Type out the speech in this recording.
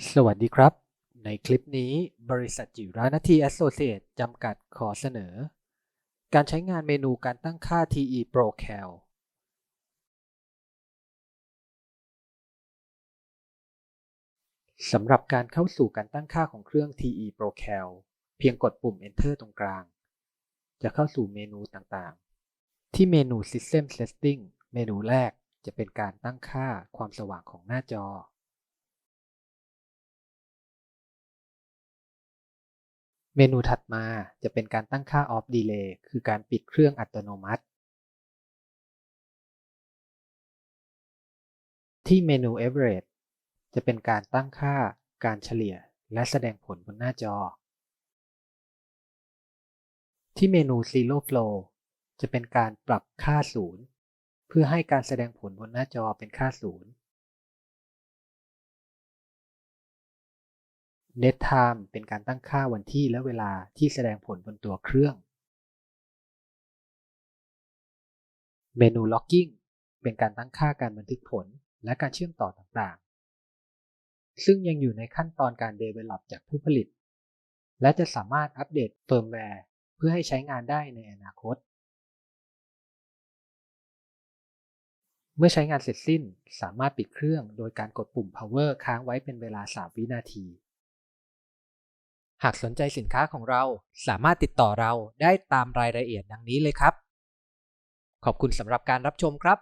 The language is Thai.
สวัสดีครับ ในคลิปนี้บริษัทจิรานาทีแอสโซเ a t e จำกัดขอเสนอ การใช้งานเมนูการตั้งค่า TE Pro Cal สำหรับการเข้าสู่การตั้งค่าของเครื่อง TE Pro Cal เพียงกดปุ่ม Enter ตรงกลาง จะเข้าสู่เมนูต่างๆ ที่เมนู System Setting เมนูแรกจะเป็นการตั้งค่าความสว่างของหน้าจอ เมนูถัดมาจะเป็นการตั้งค่า Off Delay คือการปิดเครื่องอัตโนมัติ ที่เมนู Average จะเป็นการตั้งค่าการเฉลี่ยและแสดงผลบนหน้าจอ ที่เมนู Zero Flow จะเป็นการปรับค่าศูนย์เพื่อให้การแสดงผลบนหน้าจอเป็นค่าศูนย์ Net Time เป็นการตั้งค่าวันที่และเวลาที่แสดงผลบนตัวเครื่อง เมนู Logging เป็นการตั้งค่าการบันทึกผลและการเชื่อมต่อต่างๆ ซึ่งยังอยู่ในขั้นตอนการ Develop จากผู้ผลิต และจะสามารถอัปเดตเฟิร์มแวร์เพื่อให้ใช้งานได้ในอนาคต เมื่อใช้งานเสร็จสิ้นสามารถปิดเครื่องโดยการกดปุ่ม Power ค้างไว้เป็นเวลา 3 วินาที หากสนใจสินค้าของเราสามารถติดต่อเราได้ตามรายละเอียดดังนี้เลยครับ ขอบคุณสำหรับการรับชมครับ